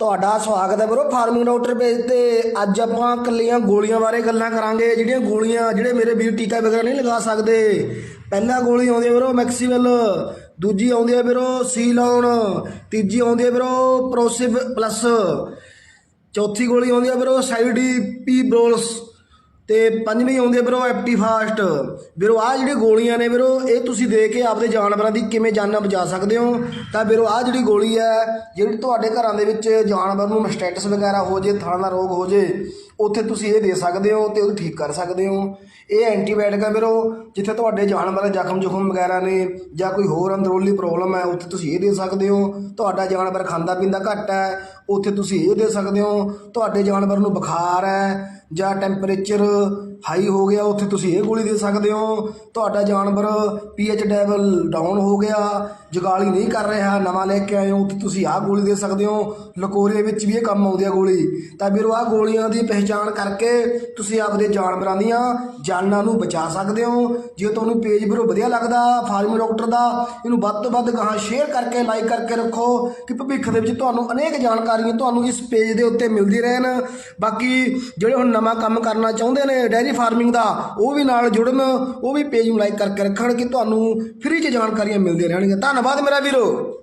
ਤੁਹਾਡਾ ਸਵਾਗਤ ਹੈ ਬਰੋ ਫਾਰਮਿੰਗ ਡਾਕਟਰ ਪੇਜ ਤੇ। ਅੱਜ ਆਪਾਂ ਕੱਲੀਆਂ ਗੋਲੀਆਂ ਬਾਰੇ ਗੱਲਾਂ ਕਰਾਂਗੇ। ਜਿਹੜੀਆਂ ਗੋਲੀਆਂ, ਜਿਹੜੇ ਮੇਰੇ ਵੀਰ ਟੀਕਾ ਵਗੈਰਾ ਨਹੀਂ ਲਗਾ ਸਕਦੇ। ਪਹਿਲਾ ਗੋਲੀ ਆਉਂਦੀ ਹੈ ਬਰੋ ਮੈਕਸੀਵਲ। ਦੂਜੀ ਆਉਂਦੀ ਹੈ ਬਰੋ ਸੀਲਾਉਨ ਤੀਜੀ ਆਉਂਦੀ ਹੈ ਬਰੋ ਪ੍ਰੋਸਿਵ ਪਲੱਸ। ਚੌਥੀ ਗੋਲੀ ਆਉਂਦੀ ਹੈ ਬਰੋ ਸਾਈਡੀ ਪੀ ਬਰੋਲਸ। ਤੇ ਪੰਜਵੀਂ ਆਉਂਦੀ ਹੈ ਵੀਰੋ ਐਪਟੀ ਫਾਸਟ। ਵੀਰੋ ਆਹ ਜਿਹੜੀ ਗੋਲੀਆਂ ਨੇ ਵੀਰੋ, ਇਹ ਤੁਸੀਂ ਦੇ ਕੇ ਆਪਦੇ ਜਾਨਵਰਾਂ ਦੀ ਕਿਵੇਂ ਜਾਨਾਂ ਬਚਾ ਸਕਦੇ ਹੋ। ਤਾਂ ਵੀਰੋ ਆਹ ਜਿਹੜੀ ਗੋਲੀ ਹੈ, ਜਿਹੜੀ ਤੁਹਾਡੇ ਘਰਾਂ ਦੇ ਵਿੱਚ ਜਾਨਵਰ ਨੂੰ ਮਸਟੈਟਸ ਵਗੈਰਾ ਹੋ ਜੇ, ਥਾਂ ਦਾ ਰੋਗ ਹੋ ਜੇ, ਉੱਥੇ ਤੁਸੀਂ ਇਹ ਦੇ ਸਕਦੇ ਹੋ ਤੇ ਉਹ ਠੀਕ ਕਰ ਸਕਦੇ ਹੋ। ਇਹ ਐਂਟੀਬਾਇਓਟਿਕ ਹੈ ਵੀਰੋ, ਜਿੱਥੇ ਤੁਹਾਡੇ ਜਾਨਵਰ ਦੇ ਜ਼ਖਮ ਜੁਖਮ ਵਗੈਰਾ ਨੇ ਜਾਂ ਕੋਈ ਹੋਰ ਅੰਦਰੂਨੀ ਪ੍ਰੋਬਲਮ ਹੈ, ਉੱਥੇ ਤੁਸੀਂ ਇਹ ਦੇ ਸਕਦੇ ਹੋ। ਤੁਹਾਡਾ ਜਾਨਵਰ ਖਾਂਦਾ ਪੀਂਦਾ ਘੱਟ ਹੈ, ਉੱਥੇ ਤੁਸੀਂ ਇਹ ਦੇ ਸਕਦੇ ਹੋ। ਤੁਹਾਡੇ ਜਾਨਵਰ ਨੂੰ ਬੁਖਾਰ ਹੈ ਜਾਂ ਟੈਂਪਰੇਚਰ ਹਾਈ ਹੋ ਗਿਆ, ਉੱਥੇ ਤੁਸੀਂ ਇਹ ਗੋਲੀ ਦੇ ਸਕਦੇ ਹੋ। ਤੁਹਾਡਾ ਜਾਨਵਰ ਪੀਐਚ ਲੈਵਲ ਡਾਊਨ ਹੋ ਗਿਆ। ਜਗਾਲੀ ਨਹੀਂ ਕਰ ਰਿਹਾ, ਨਵਾਂ ਲੈ ਕੇ ਆਏ ਹੋ, ਉੱਥੇ ਤੁਸੀਂ ਆਹ ਗੋਲੀ ਦੇ ਸਕਦੇ ਹੋ। ਲਕੋਰੀਏ ਵਿੱਚ ਵੀ ਇਹ ਕੰਮ ਆਉਂਦੀ ਆ ਗੋਲੀ। ਤਾਂ ਵੀਰੋ, ਆਹ ਗੋਲੀਆਂ ਦੀ ਪਹਿਚਾਣ ਕਰਕੇ ਤੁਸੀਂ ਆਪਦੇ ਜਾਨਵਰਾਂ ਦੀਆਂ ਜਾਨਾਂ ਨੂੰ ਬਚਾ ਸਕਦੇ ਹੋ। ਜੇ ਤੁਹਾਨੂੰ ਪੇਜ ਵੀਰੋ ਵਧੀਆ ਲੱਗਦਾ ਫਾਰਮਿੰਗ ਡਾਕਟਰ ਦਾ, ਇਹਨੂੰ ਵੱਧ ਤੋਂ ਵੱਧ ਗਾਹਾਂ ਸ਼ੇਅਰ ਕਰਕੇ ਲਾਈਕ ਕਰਕੇ ਰੱਖੋ ਕਿ ਭਵਿੱਖ ਦੇ ਵਿੱਚ ਤੁਹਾਨੂੰ ਅਨੇਕ ਜਾਣਕਾਰੀਆਂ ਤੁਹਾਨੂੰ ਇਸ ਪੇਜ ਦੇ ਉੱਤੇ ਮਿਲਦੀ ਰਹਿਣ। ਬਾਕੀ ਜਿਹੜੇ ਹੁਣ ਨਵਾਂ ਕੰਮ ਕਰਨਾ ਚਾਹੁੰਦੇ ਨੇ ਡੈਰੀ ਫਾਰਮਿੰਗ ਦਾ, ਉਹ ਵੀ ਨਾਲ ਜੁੜਨ, ਉਹ ਵੀ ਪੇਜ ਨੂੰ ਲਾਈਕ ਕਰਕੇ ਰੱਖਣ ਕਿ ਤੁਹਾਨੂੰ ਫ੍ਰੀ 'ਚ ਜਾਣਕਾਰੀਆਂ ਮਿਲਦੀਆਂ ਰਹਿਣਗੀਆਂ। ਧੰਨਵਾਦ ਮੇਰਾ ਵੀਰੋ।